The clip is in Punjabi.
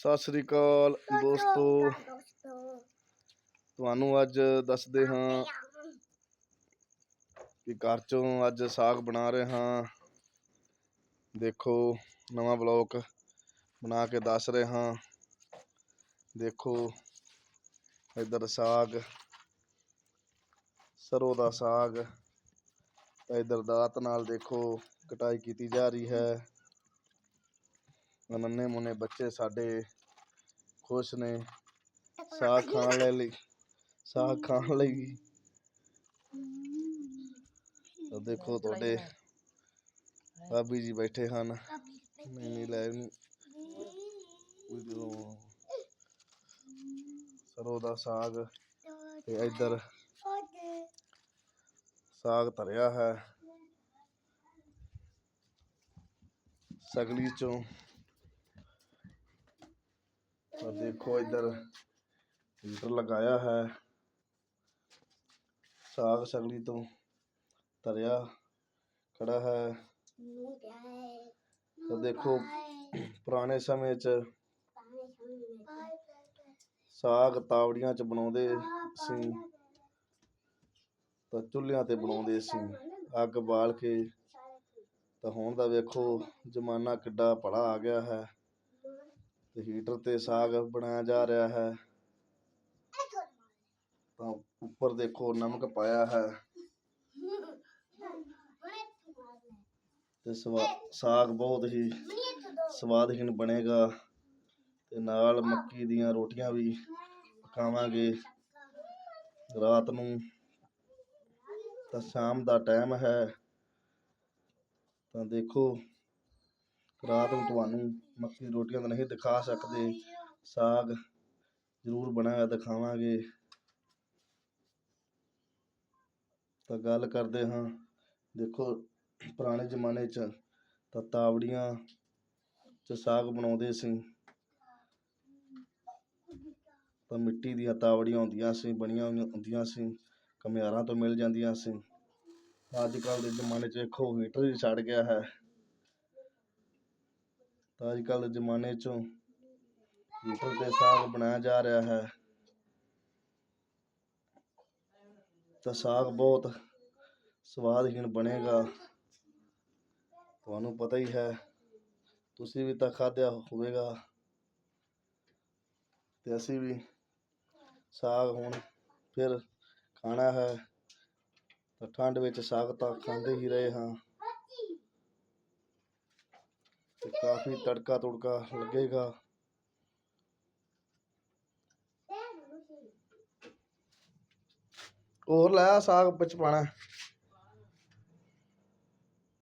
ਸਤਿ ਸ੍ਰੀ ਅਕਾਲ ਦੋਸਤੋ। ਤੁਹਾਨੂੰ ਅੱਜ ਦੱਸਦੇ ਹਾਂ ਕਿ ਘਰ ਚੋਂ ਅੱਜ ਸਾਗ ਬਣਾ ਰਹੇ ਹਾਂ। ਦੇਖੋ, ਨਵਾਂ ਬਲੌਗ ਬਣਾ ਕੇ ਦੱਸ ਰਹੇ ਹਾਂ। ਦੇਖੋ, ਇੱਧਰ ਸਾਗ, ਸਰੋਂ ਦਾ ਸਾਗ, ਇੱਧਰ ਦਾਤ ਨਾਲ ਦੇਖੋ ਕਟਾਈ ਕੀਤੀ ਜਾ ਰਹੀ ਹੈ। ਨੰਨੇ ਮੁੰਨੇ ਬੱਚੇ ਸਾਡੇ ਖੁਸ਼ ਨੇ ਸਾਗ ਖਾਣ ਲੈ ਲਈ ਸਾਗ ਖਾਣ ਲਈ ਤਾਂ ਦੇਖੋ ਤੁਹਾਡੇ ਭਾਬੀ ਜੀ ਬੈਠੇ ਹਨ। ਨਹੀਂ ਨਹੀਂ ਲੈ ਨਹੀਂ ਕੋਈ ਸਰੋਂ ਦਾ ਸਾਗ ਤੇ ਇੱਧਰ ਸਾਗ ਧਰਿਆ ਹੈ, ਸਗਲੀ ਚੋਂ ਤਾਂ ਦੇਖੋ ਇੱਧਰ, ਹੀਟਰ ਲਗਾਇਆ ਹੈ। ਸਾਗ ਸਗਲੀ ਤੋਂ ਧਰਿਆ ਖੜਾ ਹੈ। ਤਾਂ ਦੇਖੋ, ਪੁਰਾਣੇ ਸਮੇਂ 'ਚ ਸਾਗ ਤਾਵੜੀਆਂ 'ਚ ਬਣਾਉਂਦੇ ਸੀ। ਤਾਂ ਚੁੱਲ੍ਹਿਆਂ ਤੇ ਬਣਾਉਂਦੇ ਸੀ। ਅੱਗ ਬਾਲ ਕੇ ਤਾਂ ਹੁਣ ਦਾ ਵੇਖੋ, ਜ਼ਮਾਨਾ ਕਿੱਡਾ ਭਲਾ ਆ ਗਿਆ ਹੈ। ਤੇ ਹੀਟਰ ਤੇ ਸਾਗ ਬਣਾਇਆ ਜਾ ਰਿਹਾ ਹੈ। ਤਾਂ ਉੱਪਰ ਦੇਖੋ ਨਮਕ ਪਾਇਆ ਹੈ। ਤੇ ਸਵਾ, ਸਾਗ ਬਹੁਤ ਹੀ ਸਵਾਦਹੀਨ ਬਣੇਗਾ। ਤੇ ਨਾਲ ਮੱਕੀ ਦੀਆਂ ਰੋਟੀਆਂ ਵੀ ਪਕਾਵਾਂਗੇ। ਰਾਤ ਨੂੰ ਤਾਂ ਸ਼ਾਮ ਦਾ ਟਾਈਮ ਹੈ। ਤਾਂ ਦੇਖੋ ਰਾਤ ਨੂੰ ਤੁਹਾਨੂੰ ਮੱਕੀ ਦੀ ਰੋਟੀਆਂ ਤਾਂ ਨਹੀਂ ਦਿਖਾ ਸਕਦੇ। ਸਾਗ ਜ਼ਰੂਰ ਬਣਾਇਆ, ਦਿਖਾਵਾਂਗੇ। ਤਾਂ ਗੱਲ ਕਰਦੇ ਹਾਂ। ਦੇਖੋ, ਪੁਰਾਣੇ ਜ਼ਮਾਨੇ 'ਚ ਤਾਂ ਤਾਵੜੀਆਂ 'ਚ ਸਾਗ ਬਣਾਉਂਦੇ ਸੀ। ਤਾਂ ਮਿੱਟੀ ਦੀਆਂ ਤਾਵੜੀਆਂ ਹੁੰਦੀਆਂ ਸੀ, ਬਣੀਆਂ ਹੋਈਆਂ ਹੁੰਦੀਆਂ ਸੀ ਕਮਿਆਰਾਂ ਤੋਂ ਮਿਲ ਜਾਂਦੀਆਂ ਸੀ। ਅੱਜ ਕੱਲ੍ਹ ਦੇ ਜ਼ਮਾਨੇ 'ਚ ਵੇਖੋ, ਹੀਟਰ ਹੀ ਛੱਡ ਗਿਆ ਹੈ। ਤਾਂ ਅੱਜ ਕੱਲ੍ਹ ਜ਼ਮਾਨੇ 'ਚੋਂ ਹੀਟਰ ਤੇ ਸਾਗ ਬਣਾਇਆ ਜਾ ਰਿਹਾ ਹੈ। ਤਾਂ ਸਾਗ ਬਹੁਤ ਸਵਾਦਹੀਣ ਬਣੇਗਾ। ਤੁਹਾਨੂੰ ਪਤਾ ਹੀ ਹੈ, ਤੁਸੀਂ ਵੀ ਤਾਂ ਖਾਧਿਆ ਹੋਵੇਗਾ। ਤੇ ਅਸੀਂ ਵੀ ਸਾਗ ਹੁਣ ਫਿਰ ਖਾਣਾ ਹੈ। ਤਾਂ ਠੰਡ ਵਿੱਚ ਸਾਗ ਤਾਂ ਖਾਂਦੇ ਹੀ ਰਹੇ ਹਾਂ ਤੇ ਕਾਫੀ ਤੜਕਾ ਤੁੜਕਾ ਲੱਗੇਗਾ। ਹੋਰ ਲਾਇਆ ਸਾਗ ਵਿੱਚ ਪਾਣਾ